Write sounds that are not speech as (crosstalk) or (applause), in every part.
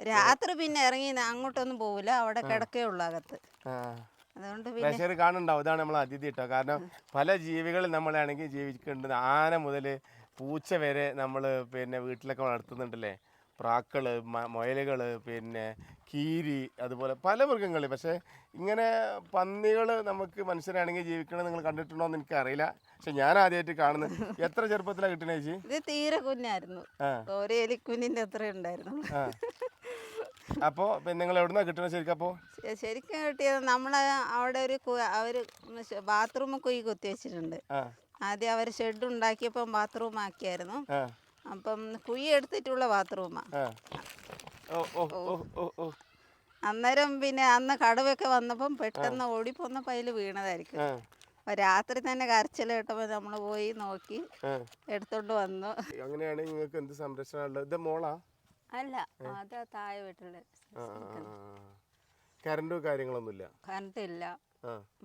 രാത്രി പിന്നെ ഇറങ്ങി അങ്ങോട്ടൊന്നും പോവില്ല. അവിടെ കിടക്കേ ഉള്ളു അകത്ത്. അതുകൊണ്ട് കാണുന്നുണ്ടാവും. ഇതാണ് നമ്മൾ അതിഥി കേട്ടോ. കാരണം പല ജീവികളും നമ്മളാണെങ്കിൽ ജീവിക്കുന്നുണ്ട് ആന മുതൽ പൂച്ച വരെ നമ്മൾ പിന്നെ വീട്ടിലൊക്കെ വളർത്തുന്നുണ്ടല്ലേ? പ്രാക്കൾ മ- പിന്നെ കീരി അതുപോലെ പല മൃഗങ്ങൾ. പക്ഷേ ഇങ്ങനെ പന്നികൾ നമുക്ക് മനുഷ്യരാണെങ്കിൽ ജീവിക്കണത് നിങ്ങൾ കണ്ടിട്ടുണ്ടോ എന്ന് എനിക്കറിയില്ല പക്ഷെ ഞാൻ ആദ്യമായിട്ട് കാണുന്നത്. എത്ര ചെറുപ്പത്തിലാണ് കിട്ടണേ ചേച്ചി? ഇത് തീരെ കുഞ്ഞായിരുന്നു ഒരു എലിക്കുഞ്ഞിന്റെ അത്ര ഉണ്ടായിരുന്നു. അപ്പോൾ പിന്നെ നിങ്ങൾ എവിടുന്നാ കിട്ടണത് ശരിക്കും അപ്പോൾ ശ- ശരിക്കും കിട്ടിയത് നമ്മളെ അവിടെ ഒരു അവർ ബാത്റൂം കുഴി കുത്തി വെച്ചിട്ടുണ്ട്. ആദ്യം അവർ ഷെഡ് ഉണ്ടാക്കിയപ്പം ബാത്റൂം ആക്കിയായിരുന്നു. അപ്പം കുഴി എടുത്തിട്ടുള്ള ബാത്റൂമാ. അന്നേരം പിന്നെ അന്ന് കടവൊക്കെ വന്നപ്പം പെട്ടെന്ന് ഓടിപ്പോന്നപ്പോൾ അതിൽ വീണതായിരിക്കും. അപ്പൊ രാത്രി തന്നെ കരച്ചിൽ കേട്ടപ്പോ നമ്മൾ പോയി നോക്കി എടുത്തോണ്ട് വന്നു. അങ്ങനെയാണ് നിങ്ങൾക്ക് എന്ത് സംരക്ഷണ ഇത് മോളാ? അല്ല അത് താഴെ വീട്ടിൽ കറണ്ടും കാര്യങ്ങളൊന്നുമില്ല? കറണ്ട് ഇല്ല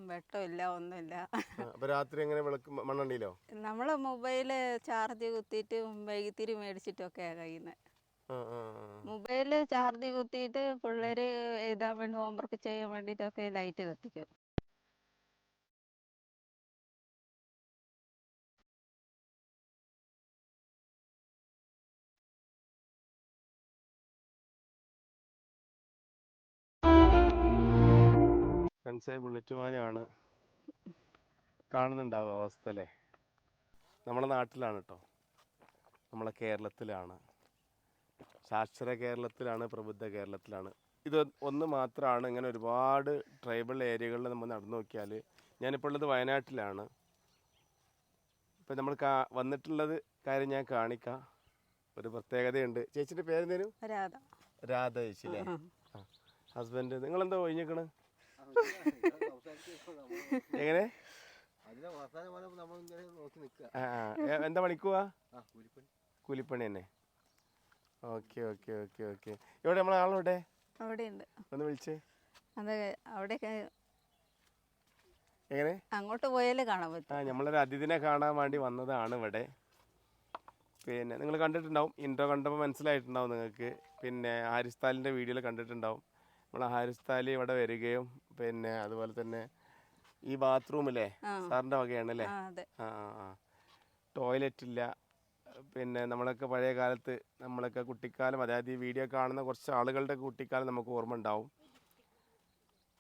വെട്ടമില്ല ഒന്നുമില്ല. അപ്പൊ രാത്രി എങ്ങനെ വിളക്ക് മണ്ണെണ്ണയിലോ നമ്മൾ മൊബൈൽ ചാർജ് കുത്തിയിട്ട് വൈകിത്തിരി മേടിച്ചിട്ടൊക്കെ കഴിയുന്നത് മൊബൈൽ ചാർജ് കുത്തിയിട്ട് പിള്ളേര് എഴുതാൻ വേണ്ടി ഹോംവർക്ക് ചെയ്യാൻ വേണ്ടിട്ടൊക്കെ ലൈറ്റ് കത്തിക്കും. ഫ്രണ്ട്സേ ബുള്ളറ്റ് മാനാണ് കാണുന്നുണ്ടാവും അവസ്ഥ അല്ലേ നമ്മളെ നാട്ടിലാണ് കേട്ടോ നമ്മളെ കേരളത്തിലാണ്. സാക്ഷര കേരളത്തിലാണ് പ്രബുദ്ധ കേരളത്തിലാണ്. ഇത് ഒന്ന് മാത്രമാണ് ഇങ്ങനെ ഒരുപാട് ട്രൈബൽ ഏരിയകളിൽ നമ്മൾ നടന്നു നോക്കിയാൽ ഞാനിപ്പോൾ ഉള്ളത് വയനാട്ടിലാണ്. ഇപ്പം നമ്മൾ കാ വന്നിട്ടുള്ളത് കാര്യം ഞാൻ കാണിക്കാം. ഒരു പ്രത്യേകതയുണ്ട്. ചേച്ചിന്റെ പേരെന്തേനും? രാധ. രാധ ചേച്ചി അല്ലേ ഹസ്ബൻഡ് നിങ്ങളെന്താ ഒഴിഞ്ഞേക്കണ്? (laughs) എങ്ങനെ. എന്താ പണിക്കുവാ? ആ കൂലിപ്പണി. തന്നെ. Okay okay okay okay. ഇവിടെ നമ്മളെ ആളോടെ അവിടെയുണ്ട്. ഒന്ന് വിളിച്ചേ. അത് അവിടെ എങ്ങനെ? അങ്ങോട്ട് പോയാലേ കാണാൻ പറ്റും. ആ നമ്മളൊരു അതിഥിനെ കാണാൻ വേണ്ടി വന്നതാണ് ഇവിടെ. പിന്നെ നിങ്ങൾ കണ്ടിട്ടുണ്ടാവും. ഇൻട്രോ കണ്ടപ്പോൾ മനസ്സിലായിട്ടുണ്ടാവും നിങ്ങൾക്ക്. പിന്നെ ഹാരിസ് താലിന്റെ വീഡിയോയിൽ കണ്ടിട്ടുണ്ടാവും. നമ്മളെ ഹാരിസ് താലി ഇവിടെ വരികയും പിന്നെ അതുപോലെ തന്നെ ഈ ബാത്റൂമില്ലേ സാറിന്റെ വകയാണ് അല്ലേ ആ ടോയ്ലറ്റ് ഇല്ല. പിന്നെ നമ്മളൊക്കെ പഴയ കാലത്ത് നമ്മളൊക്കെ കുട്ടിക്കാലം അതായത് ഈ വീഡിയോ കാണുന്ന കുറച്ച് ആളുകളുടെ കുട്ടിക്കാലം നമുക്ക് ഓർമ്മ ഉണ്ടാവും.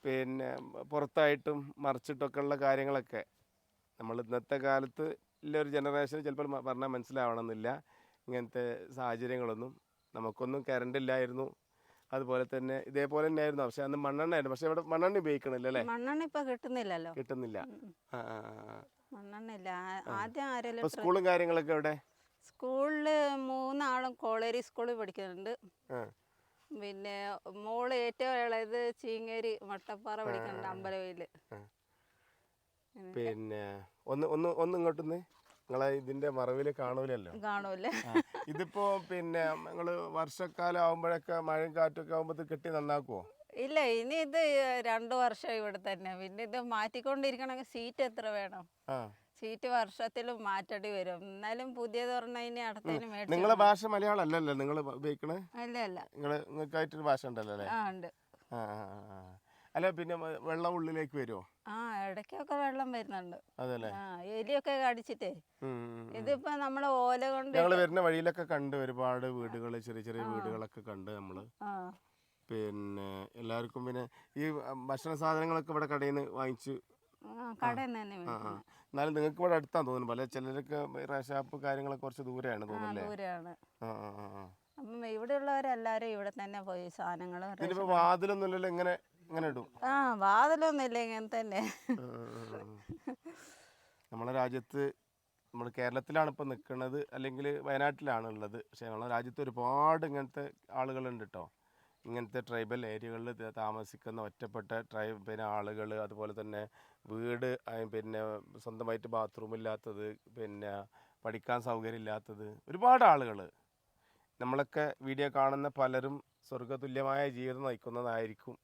പിന്നെ പുറത്തായിട്ടും മറിച്ചിട്ടൊക്കെ ഉള്ള കാര്യങ്ങളൊക്കെ നമ്മൾ ഇന്നത്തെ കാലത്ത് ഒരു ജനറേഷൻ ചിലപ്പോൾ പറഞ്ഞാൽ മനസ്സിലാവണമെന്നില്ല. ഇങ്ങനത്തെ സാഹചര്യങ്ങളൊന്നും നമുക്കൊന്നും കറണ്ട് ഇല്ലായിരുന്നു. അതുപോലെ തന്നെ ഇതേപോലെ തന്നെയായിരുന്നു. പക്ഷെ അന്ന് മണ്ണെണ്ണ ആയിരുന്നു പക്ഷെ ഇവിടെ മണ്ണെണ്ണ ഉപയോഗിക്കണില്ല അല്ലേ? മണ്ണെണ്ണ ഇപ്പൊ കിട്ടുന്നില്ലല്ലോ. കിട്ടുന്നില്ല. മണ്ണെണ്ണ ഇല്ല ആദ്യം ആരെല്ലാം സ്കൂളും കാര്യങ്ങളൊക്കെ ഇവിടെ സ്കൂളിൽ മൂന്നാളും കോളേരി സ്കൂളിൽ പഠിക്കുന്നുണ്ട്. പിന്നെ മോൾ ഏറ്റവും ഇളയത് ചീങ്ങേരി മട്ടപ്പാറ പഠിക്കുന്നുണ്ട് അമ്പലവയിൽ. പിന്നെ ഒന്ന് ഒന്ന് ഒന്ന് ഇങ്ങോട്ടൊന്ന്. നിങ്ങളെ ഇതിന്റെ മറവിൽ കാണൂലല്ലോ. കാണൂല്ലേ? ആ, ഇതിപ്പോ പിന്നെ നിങ്ങൾ വർഷക്കാലം ആവുമ്പോഴൊക്കെ മഴയും കാറ്റൊക്കെ ആവുമ്പോ കെട്ടി നന്നാക്കുവോ? ഇല്ല ഇനി ഇത് രണ്ടു വർഷം ഇവിടെ തന്നെ. പിന്നെ ഇത് മാറ്റിക്കൊണ്ടിരിക്കണമെങ്കിൽ സീറ്റ് എത്ര വേണം? സീറ്റ് വർഷത്തിൽ മാറ്റടി വരും. എന്നാലും പുതിയത് പറഞ്ഞാൽ ഇനി അടുത്തതിന് മേടിച്ചു നിങ്ങളെ ഭാഷ മലയാളം അല്ലല്ലോ നിങ്ങൾ ഉപയോഗിക്കണേ? അല്ല അല്ല നിങ്ങൾ നിങ്ങൾക്കായിട്ടൊരു ഭാഷ ഉണ്ടല്ലോ അല്ലേ? ആ ഉണ്ട്. ആ, ആ. അല്ല പിന്നെ വെള്ളം ഉള്ളിലേക്ക് വരുമോ ആ ഇടയ്ക്കൊക്കെ വെള്ളം വരുന്നുണ്ട്. അതല്ലേ? എലിയൊക്കെ കടിച്ചിട്ടേ. ഇതിപ്പോ നമ്മൾ ഓല കൊണ്ട് ഞങ്ങൾ വരുന്ന വഴിയിലൊക്കെ കണ്ട് ഒരുപാട് വീടുകൾ ചെറിയ ചെറിയ വീടുകളൊക്കെ കണ്ട് നമ്മൾ. പിന്നെ എല്ലാവർക്കും പിന്നെ ഈ ഭക്ഷണ സാധനങ്ങളൊക്കെ ഇവിടെ കടയിൽ നിന്ന് വാങ്ങിച്ച്. എന്നാലും നിങ്ങൾക്ക് ഇവിടെ അടുത്താന്ന് തോന്നുന്നു. പല ചിലരൊക്കെ റേഷാപ്പ് കാര്യങ്ങളൊക്കെ കുറച്ച് ദൂരെയാണ് തോന്നുന്നല്ലേ? ആ ആ ആ അപ്പം ഇവിടെ തന്നെ പോയി സാധനങ്ങൾ വാതിലൊന്നും ഇല്ലല്ലോ ഇങ്ങനെ ഇങ്ങനെ ഇടും. ആ വാതിലൊന്നുമില്ല ഇങ്ങനെ തന്നെ. നമ്മളെ രാജ്യത്ത് നമ്മൾ കേരളത്തിലാണ് ഇപ്പം നിൽക്കുന്നത് അല്ലെങ്കിൽ വയനാട്ടിലാണ് ഉള്ളത്. പക്ഷേ നമ്മളെ രാജ്യത്ത് ഒരുപാട് ഇങ്ങനത്തെ ആളുകളുണ്ട് കേട്ടോ ഇങ്ങനത്തെ ട്രൈബൽ ഏരിയകളിൽ താമസിക്കുന്ന ഒറ്റപ്പെട്ട ട്രൈബ് പിന്നെ ആളുകൾ അതുപോലെ തന്നെ വീട് പിന്നെ സ്വന്തമായിട്ട് ബാത്റൂം ഇല്ലാത്തത് പിന്നെ പഠിക്കാൻ സൗകര്യം ഇല്ലാത്തത് ഒരുപാട് ആളുകൾ നമ്മളൊക്കെ വീഡിയോ കാണുന്ന പലരും സ്വർഗതുല്യമായ ജീവിതം നയിക്കുന്നതായിരിക്കും.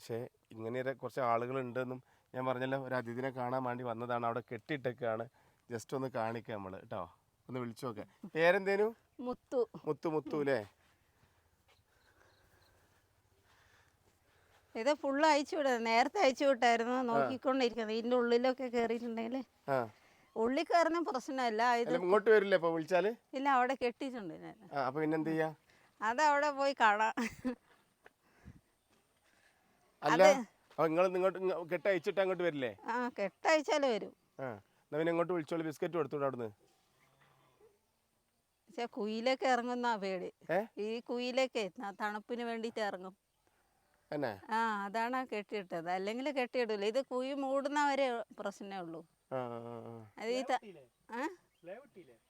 പക്ഷേ ഇങ്ങനെ കുറച്ച് ആളുകളുണ്ടെന്നും ഞാൻ പറഞ്ഞല്ലോ ഒരു അതിഥിനെ കാണാൻ വേണ്ടി വന്നതാണ് അവിടെ കെട്ടിയിട്ടൊക്കെയാണ് ജസ്റ്റ് ഒന്ന് കാണിക്കാം നമ്മൾ കേട്ടോ. ഒന്ന് വിളിച്ചു നോക്കാം. പേരെന്തേനു? മുത്തു. മുത്തു മുത്തു അല്ലേ? ഇത് ഫുള്ള് അയച്ചു വിടുന്നത് നേരത്തെ അയച്ചു വിട്ടായിരുന്നു നോക്കിക്കൊണ്ടിരിക്കുന്നത്. ഇതിന്റെ ഉള്ളിലൊക്കെ കയറിയിട്ടുണ്ടെങ്കിൽ ആ. ഉള്ളിൽ കയറുന്ന പ്രശ്നമല്ല ഇത് ഇങ്ങോട്ട് വരില്ലേ ഇപ്പൊ വിളിച്ചാൽ? ഇല്ല അവിടെ കെട്ടിയിട്ടുണ്ട് ഞാൻ. അപ്പൊ പിന്നെന്ത് ചെയ്യാ? അത് അവിടെ പോയി കാണാം. അല്ല നിങ്ങൾ ഇങ്ങോട്ട് കെട്ടയച്ചിട്ട് അങ്ങോട്ട് വരില്ലേ? ആ കെട്ടയച്ചാൽ വരും. ആ എന്നാ പിന്നെ ഇങ്ങോട്ട് വിളിച്ചോളൂ ബിസ്ക്കറ്റ് കൊടുത്തോളൂ അവിടുന്ന്. പക്ഷെ കുയിലേക്ക് ഇറങ്ങുന്ന പേടി. ഈ കുയിലേക്ക് തണുപ്പിന് വേണ്ടിയിട്ട് ഇറങ്ങും. എന്നാ ആ അതാണ് കെട്ടിയിട്ടത്. അല്ലെങ്കിൽ കെട്ടിയിടില്ല ഇത് കുയി മൂടുന്നവരെ പ്രശ്നമേ ഉള്ളൂ. ആ ആ, ആ. അത് ഈ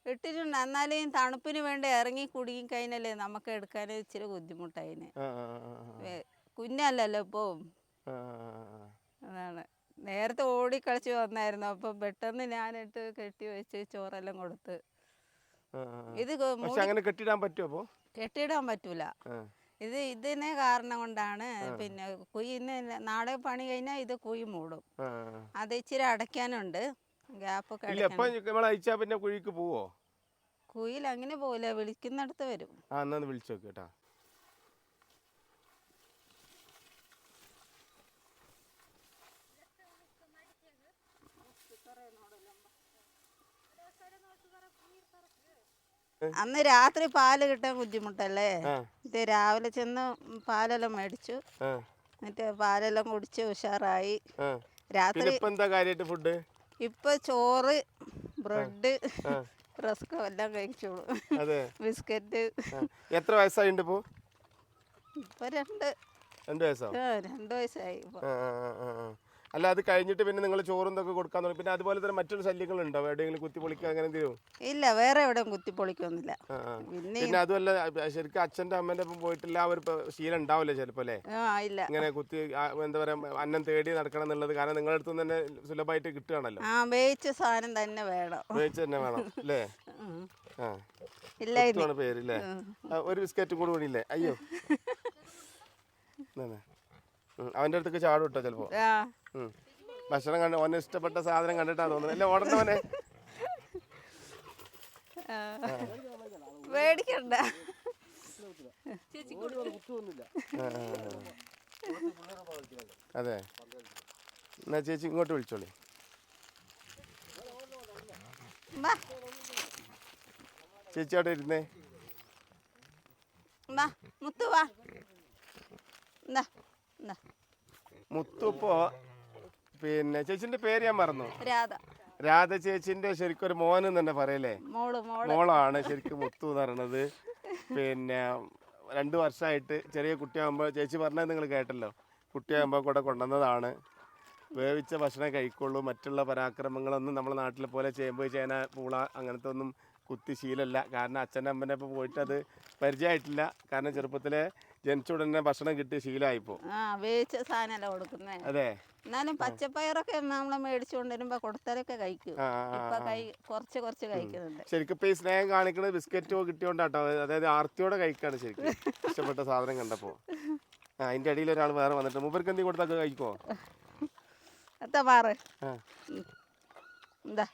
ഇട്ടിട്ടുണ്ട്. എന്നാലും ഈ തണുപ്പിന് വേണ്ടി ഇറങ്ങി കുടുങ്ങി കഴിഞ്ഞാലേ നമുക്ക് എടുക്കാൻ ഇച്ചിരി ബുദ്ധിമുട്ടായിന്. കുഞ്ഞല്ലല്ലോ ആ. അതാണ്. നേരത്തെ ഓടിക്കളിച്ച് വന്നായിരുന്നു. അപ്പൊ പെട്ടെന്ന് ഞാനിട്ട് കെട്ടി വെച്ച് ചോറെല്ലാം കൊടുത്ത്. ഇത് അങ്ങനെ കെട്ടിടാൻ പറ്റുമോ അപ്പോ? കെട്ടിടാൻ പറ്റൂല. ഇത് ഇതിനെ കാരണം കൊണ്ടാണ് പിന്നെ കുയിന്ന് നാളെ പണി കഴിഞ്ഞാൽ ഇത് കുയി മൂടും. അത് ഇച്ചിരി അടയ്ക്കാനുണ്ട്. അയച്ചാ പിന്നെ കുഴിക്ക് പോവോ? കുയിൽ അങ്ങനെ പോവില്ല. വിളിക്കുന്നിടത്ത് വരും. ആ എന്നാ വിളിച്ചു നോക്ക് കേട്ടാ. അന്ന് രാത്രി പാൽ കിട്ടാൻ ബുദ്ധിമുട്ടല്ലേ? ഇത് രാവിലെ ചെന്ന് പാലെല്ലാം മേടിച്ചു. മറ്റേ എന്നിട്ട് പാലെല്ലാം കുടിച്ച് ഉഷാറായി. രാത്രി ഇപ്പൊ എന്താ കാര്യമായിട്ട് ഫുഡ്? ഇപ്പൊ ചോറ് ബ്രെഡ് റസ്കോ എല്ലാം കഴിച്ചോളൂ. ബിസ്ക്കറ്റ്. എത്ര വയസ്സായിണ്ട് ഇപ്പോ? ഇപ്പൊ രണ്ട്. രണ്ട് വയസ്സോ? രണ്ട് വയസ്സായി. അല്ല അത് കഴിഞ്ഞിട്ട് പിന്നെ നിങ്ങൾ ചോറും ഇതൊക്കെ കൊടുക്കാൻ തുടങ്ങി. പിന്നെ അതുപോലെ തന്നെ മറ്റൊരു ശല്യങ്ങൾ ഉണ്ടോ എവിടെയെങ്കിലും കുത്തി പൊളിക്കുക അങ്ങനെ എന്തെങ്കിലും? ഇല്ല വേറെ എവിടെയും കുത്തിപ്പൊളിക്കൊന്നുമില്ല. ആ, ആ. പിന്നെ പിന്നെ അതുമല്ല ശരിക്കും അച്ഛന്റെ അമ്മന്റെ ഒപ്പം പോയിട്ടില്ല ആ ഒരു പ- ശീലം ഉണ്ടാവില്ല ചിലപ്പോ അല്ലേ? ആ ഇല്ല. ഇങ്ങനെ കുത്തി ആ, എന്താ പറയാ അന്നം തേടി നടക്കണം എന്നുള്ളത് കാരണം നിങ്ങളുടെ അടുത്ത് തന്നെ സുലഭമായിട്ട് കിട്ടുകയാണല്ലോ. ആ വേവിച്ച സാധനം തന്നെ വേണം. ഉപയോഗിച്ച് തന്നെ വേണം അല്ലേ? ഉം. ആ. ഇല്ല ഇനി പേര് അല്ലേ? ആ, ഒരു ബിസ്ക്കറ്റും കൂടി വേണില്ലേ അയ്യോ. (laughs) അവന്റെ ഉം, അവന്റെ അടുത്തേക്ക് ചാടും കേട്ടോ ചിലപ്പോ ആ. ഭക്ഷണം കണ്ട് ഓനെ ഇഷ്ടപ്പെട്ട സാധനം കണ്ടിട്ടാ തോന്നുന്നത്. അല്ലേ ഓടണവനെ. പേടിക്കണ്ട. അതെ. എന്നാ ചേച്ചി ഇങ്ങോട്ട് വിളിച്ചോളേ. ചേച്ചി അവിടെ ഇരുന്നേ. മുത്തു വാ. മുത്തു ഇപ്പോ പിന്നെ ചേച്ചിന്റെ പേര് ഞാൻ മറന്നു. രാധ. രാധ ചേച്ചിന്റെ ശരിക്കും ഒരു മോനെന്ന് തന്നെ പറയല്ലേ? മോൾ മോൾ. മോളാണ് ശരിക്കും മുത്തു എന്ന് പറയണത്. പിന്നെ രണ്ട് വർഷമായിട്ട് ചെറിയ കുട്ടിയാകുമ്പോൾ ചേച്ചി പറഞ്ഞത് നിങ്ങൾ കേട്ടല്ലോ. കുട്ടിയാകുമ്പോൾ കൂടെ കൊണ്ടുവന്നതാണ്. വേവിച്ച ഭക്ഷണം കഴിക്കുള്ളൂ. മറ്റുള്ള പരാക്രമങ്ങളൊന്നും നമ്മളെ നാട്ടിലെ പോലെ ചേമ്പ് ചേന പൂള അങ്ങനത്തെ ഒന്നും കുത്തി ശീലമല്ല കാരണം അച്ഛന്റെ അമ്മനെ ഇപ്പോൾ പോയിട്ട് അത് പരിചയമായിട്ടില്ല. കാരണം ചെറുപ്പത്തിലെ ജനിച്ച ഉടനെ ഭക്ഷണം കിട്ടി ശീലമായിപ്പോ. ആ വേവിച്ച സാധനമല്ല കൊടുക്കുന്നേ? അതെ. എന്നാലും പച്ചപ്പയറൊക്കെ നമ്മളെ മേടിച്ചു കൊണ്ടുവരുമ്പോ കൊടുത്താലൊക്കെ കഴിക്കും. ഇപ്പൊ കൈ കുറച്ച് കുറച്ച് കഴിക്കുന്നുണ്ട്. ശരിക്കും ഇപ്പൊ ഈ സ്നേഹം കാണിക്കുന്നത് ബിസ്ക്കറ്റോ കിട്ടിയോണ്ടാട്ടോ. അതായത് ആർത്തിയോടെ കഴിക്കാണ് ശരിക്കും. ഇഷ്ടപ്പെട്ട സാധനം കണ്ടപ്പോ. അതിന്റെ അടിയിൽ ഒരാൾ വേറെ വന്നിട്ട് മൂപ്പർക്ക് എന്തെങ്കിലും കൊടുത്തൊക്കെ കഴിക്കോ? എത്താ മാറ് എന്താ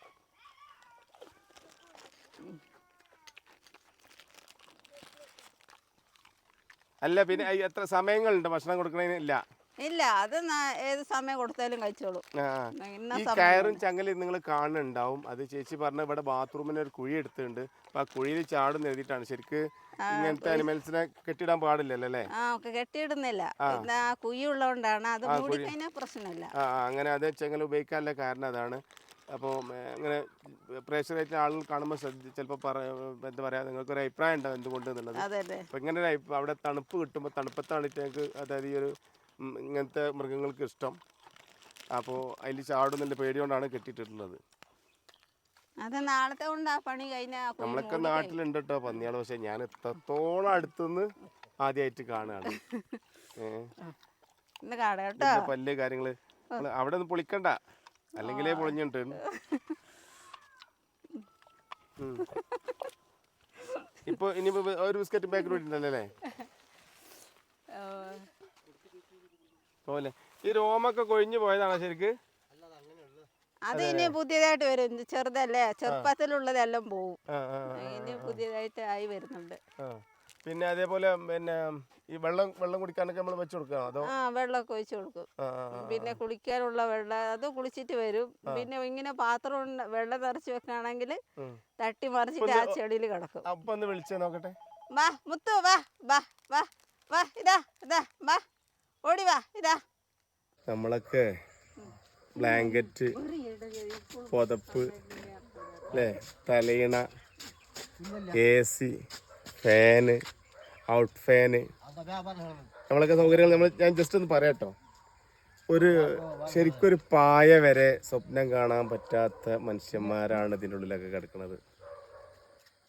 അല്ല പിന്നെ എത്ര സമയങ്ങളുണ്ട്? ഭക്ഷണം കൊടുക്കണതിന് ഇല്ല അത് ഏത് സമയം കൊടുത്താലും കഴിച്ചോളൂ. ഈ കയറും ചങ്ങലും നിങ്ങൾ കാണുന്നുണ്ടാവും. അത് ചേച്ചി പറഞ്ഞ ഇവിടെ ബാത്റൂമിന് ഒരു കുഴി എടുത്തിട്ടുണ്ട്. അപ്പൊ ആ കുഴിയിൽ ചാടും എഴുതിയിട്ടാണ്. ശരിക്ക് ഇങ്ങനത്തെ അനിമൽസിനെ കെട്ടിടാൻ പാടില്ലല്ലോ അല്ലേ? കെട്ടിയിടുന്നില്ല. കുഴി ഉള്ളതുകൊണ്ടാണ്. അത് മൂടി കഴിഞ്ഞാൽ പ്രശ്നമില്ല. അങ്ങനെ അതേ ചെങ്ങൽ ഉപയോഗിക്കാനുള്ള കാരണം അതാണ്. അപ്പോൾ അങ്ങനെ പ്രേക്ഷകരായിട്ട് ആളുകൾ കാണുമ്പോൾ ശ്രദ്ധ ചിലപ്പോൾ പറ എന്താ പറയുക നിങ്ങൾക്കൊരു അഭിപ്രായം ഉണ്ടാവും എന്തുകൊണ്ട് എന്നുള്ളത്. അപ്പോൾ ഇങ്ങനെ ഒരു അവിടെ തണുപ്പ് കിട്ടുമ്പോൾ തണുപ്പത്താണ് ഞങ്ങൾക്ക് അതായത് ഈ ഒരു ഇങ്ങനത്തെ മൃഗങ്ങൾക്ക് ഇഷ്ടം. അപ്പോൾ അതിൽ ചാടുന്നതിന്റെ പേടി കൊണ്ടാണ് കെട്ടിയിട്ടുള്ളത് അത് നാളത്തെ കൊണ്ട് ആ പണി കഴിഞ്ഞാൽ നമ്മളൊക്കെ നാട്ടിലുണ്ട് കേട്ടോ പന്നിയാൾ പക്ഷെ ഞാൻ എത്രത്തോളം അടുത്തുനിന്ന് ആദ്യമായിട്ട് കാണുകയാണ്. ഏഹ് പല്ല് കാര്യങ്ങൾ. അവിടെ ഒന്ന് പൊളിക്കണ്ട. അല്ലെങ്കിലേ പൊളിഞ്ഞിട്ട്. ഇപ്പൊ ഇനി ഒരു ബിസ്ക്കറ്റ് പാക്കറ്റ് ഇട്ടുണ്ടല്ലോ പോലെ. ഈ രോമൊക്കെ കൊഴിഞ്ഞു പോയതാണോ ശരിക്ക്? അത് ഇനി പുതിയതായിട്ട് വരും. ചെറുതല്ലേ? ചെറുപ്പത്തിലുള്ളതെല്ലാം പോവും. ഇനി പുതിയതായിട്ട് ആയി വരുന്നുണ്ട്. പിന്നെ അതേപോലെ പിന്നെ ഈ വെള്ളം വെള്ളം കുടിക്കാനൊക്കെ നമ്മൾ വെച്ചു കൊടുക്കണം അതോ? ആ വെള്ളമൊക്കെ ഒഴിച്ചു കൊടുക്കും. പിന്നെ കുളിക്കാനുള്ള വെള്ളം അത് കുളിച്ചിട്ട് വരും. പിന്നെ ഇങ്ങനെ പാത്രം വെള്ളം നിറച്ച് വെക്കുകയാണെങ്കിൽ തട്ടി മറിച്ചിട്ട് ആ ചെടിയിൽ കിടക്കും. അപ്പൊ ഒന്ന് വിളിച്ചു നോക്കട്ടെ. വാ മുത്തു വാ വാ ഇതാ ഇതാ വാ ഓടി വാ ഇതാ നമ്മളൊക്കെ ബ്ലാങ്കറ്റ് പുതപ്പ് അല്ലേ തലയിണ A C fan out fan നമ്മളൊക്കെ സൗകര്യങ്ങൾ നമ്മൾ ഞാൻ ജസ്റ്റ് ഒന്ന് പറയാട്ടോ. ഒരു ശരിക്കൊരു പായ വരെ സ്വപ്നം കാണാൻ പറ്റാത്ത മനുഷ്യന്മാരാണ് ഇതിന്റെ ഉള്ളിലൊക്കെ കിടക്കുന്നത്.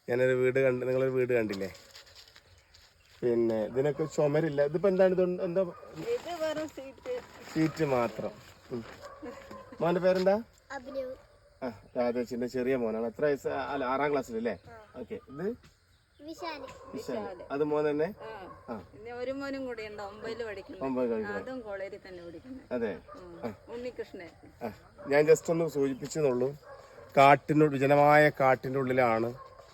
ഞാനൊരു വീട് കണ്ട് നിങ്ങളൊരു വീട് കണ്ടില്ലേ? പിന്നെ ഇതിനൊക്കെ ചുമരില്ല. ഇതിപ്പോ എന്താണ് ഇത്? എന്താ? സീറ്റ്. മാത്രം. മോന്റെ പേരെന്താ? ആ രാധേച്ചിന്റെ ചെറിയ മോനാണ്. എത്ര വയസ്സ്? അല്ല ആറാം ക്ലാസ്സിലല്ലേ? ഓക്കെ. ഇത്? വിശാൽ. വിശാൽ. അത് മോൻ തന്നെ. ഒരു മോനും കൂടി ഉണ്ട്. ഒമ്പതിൽ അതും കോളേജിൽ തന്നെ അതെ. ഉണ്ണികൃഷ്ണൻ. ഞാൻ ജസ്റ്റ് ഒന്ന് സൂചിപ്പിച്ചെന്നുള്ളൂ കാട്ടിനുള്ളിൽ വിജനമായ കാട്ടിന്റെ ഉള്ളിലാണ്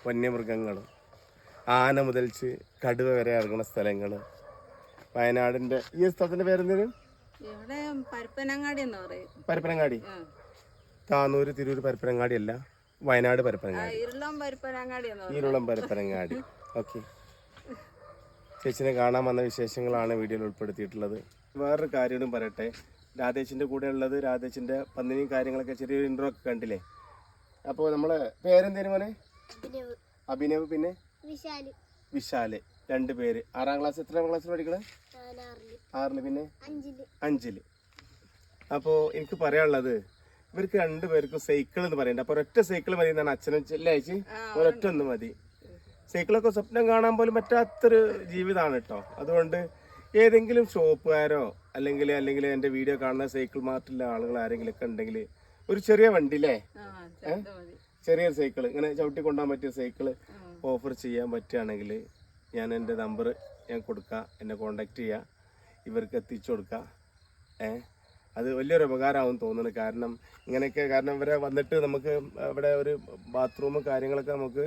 വന്യമൃഗങ്ങൾ ആന മുതൽച്ച് കടുവ വരെ ഇറങ്ങുന്ന സ്ഥലങ്ങൾ വയനാടിന്റെ ഈ സ്ഥലത്തിന്റെ പേരെന്തേലും ഇവിടെ പരപ്പനങ്ങാടി എന്ന് പറയും. പരപ്പനങ്ങാടി. താനൂര് തിരൂർ പരപ്പനങ്ങാടി അല്ല വയനാട് പരപ്പനങ്ങാടി. ഇരുളം പരപ്പനങ്ങാടി പരപ്പനങ്ങാടി. ഓക്കെ. ചേച്ചിനെ കാണാൻ വന്ന വിശേഷങ്ങളാണ് വീഡിയോയിൽ ഉൾപ്പെടുത്തിയിട്ടുള്ളത്. വേറൊരു കാര്യം പറയട്ടെ. രാധേച്ചിന്റെ കൂടെ ഉള്ളത് രാധേച്ചിന്റെ പന്നിനിയും കാര്യങ്ങളൊക്കെ ചെറിയൊരു ഇൻട്രോ ഒക്കെ കണ്ടില്ലേ? അപ്പോൾ നമ്മളെ പേരെന്തേലും മോനെ? അഭിനവ്. അഭിനവ് പിന്നെ? വിശാൽ. വിശാൽ. രണ്ട് പേര്. ആറാം ക്ലാസ് എത്രാം ക്ലാസ്സിൽ പഠിക്കണേ? ആറിൽ. പിന്നെ? അഞ്ചിൽ. അഞ്ചിൽ. അപ്പോൾ എനിക്ക് പറയാനുള്ളത് ഇവർക്ക് രണ്ടുപേർക്കും സൈക്കിൾ എന്ന് പറയണ്ട. അപ്പൊ ഒരൊറ്റ സൈക്കിൾ മതി എന്നാണ് അച്ഛനും ചെല്ലയച്ച് ഒരൊറ്റ ഒന്ന് മതി. സൈക്കിളൊക്കെ സ്വപ്നം കാണാൻ പോലും പറ്റാത്തൊരു ജീവിതമാണ് കേട്ടോ അതുകൊണ്ട് ഏതെങ്കിലും ഷോപ്പുകാരോ അല്ലെങ്കിൽ അല്ലെങ്കിൽ എന്റെ വീഡിയോ കാണുന്ന സൈക്കിൾ മാർട്ടിലെ ആളുകൾ ആരെങ്കിലും ഒക്കെ ഉണ്ടെങ്കിൽ ഒരു ചെറിയ വണ്ടി അല്ലേ ചെറിയൊരു സൈക്കിൾ ഇങ്ങനെ ചവിട്ടി കൊണ്ടുപോകാൻ പറ്റിയ സൈക്കിൾ ഓഫർ ചെയ്യാൻ പറ്റുകയാണെങ്കിൽ ഞാൻ എന്റെ നമ്പർ ഞാൻ കൊടുക്കാം എന്നെ കോണ്ടാക്ട് ചെയ്യുക ഇവർക്ക് എത്തിച്ചു കൊടുക്കുക ഏ? അത് വലിയൊരു ഉപകാരമാവും തോന്നുന്നു. കാരണം ഇങ്ങനെയൊക്കെ കാരണം ഇവരെ വന്നിട്ട് നമുക്ക് ഇവിടെ ഒരു ബാത്റൂമും കാര്യങ്ങളൊക്കെ നമുക്ക്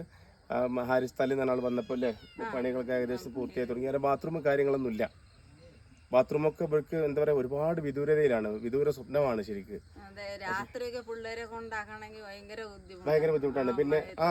ഹാരിസ് താലി എന്ന ആൾ വന്നപ്പോൾ അല്ലേ? പണികളൊക്കെ ഏകദേശം പൂർത്തിയായി തുടങ്ങി. അങ്ങനെ ബാത്റൂം കാര്യങ്ങളൊന്നും ഇല്ല ബാത്റൂമൊക്കെ ഇവർക്ക് എന്താ പറയുക ഒരുപാട് വിദൂരതയിലാണ്. വിദൂര സ്വപ്നമാണ് ശരിക്കും. രാത്രിയൊക്കെ പിള്ളേരെ കൊണ്ടാക്കണമെങ്കിൽ ഭയങ്കര ബുദ്ധിമുട്ടാണ്. പിന്നെ ആ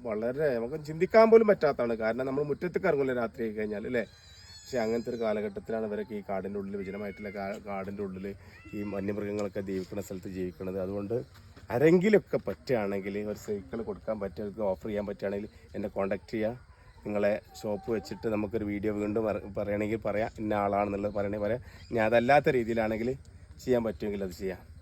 വളരെ നമുക്ക് ചിന്തിക്കാൻ പോലും പറ്റാത്തതാണ്. കാരണം നമ്മൾ മുറ്റത്തേക്ക് ഇറങ്ങില്ല രാത്രി ആയി കഴിഞ്ഞാൽ അല്ലേ? പക്ഷേ അങ്ങനത്തെ ഒരു കാലഘട്ടത്തിലാണ് ഇവരൊക്കെ ഈ കാടിന്റെ ഉള്ളിൽ വിജനമായിട്ടുള്ള കാടിന്റെ ഉള്ളിൽ ഈ വന്യമൃഗങ്ങളൊക്കെ ജീവിക്കുന്ന സ്ഥലത്ത് ജീവിക്കുന്നത്. അതുകൊണ്ട് ആരെങ്കിലുമൊക്കെ പറ്റുകയാണെങ്കിൽ ഒരു സൈക്കിൾ കൊടുക്കാൻ പറ്റുക ഓഫർ ചെയ്യാൻ പറ്റുകയാണെങ്കിൽ എന്നെ കോൺടാക്റ്റ് ചെയ്യുക. നിങ്ങളെ ഷോപ്പ് വെച്ചിട്ട് നമുക്കൊരു വീഡിയോ വീണ്ടും പറ- പറയണമെങ്കിൽ പറയാം. ഇന്ന ആളാണെന്നുള്ളത് പറയണമെങ്കിൽ പറയാം. ഇനി അതല്ലാത്ത രീതിയിലാണെങ്കിൽ ചെയ്യാൻ പറ്റുമെങ്കിൽ അത് ചെയ്യാം.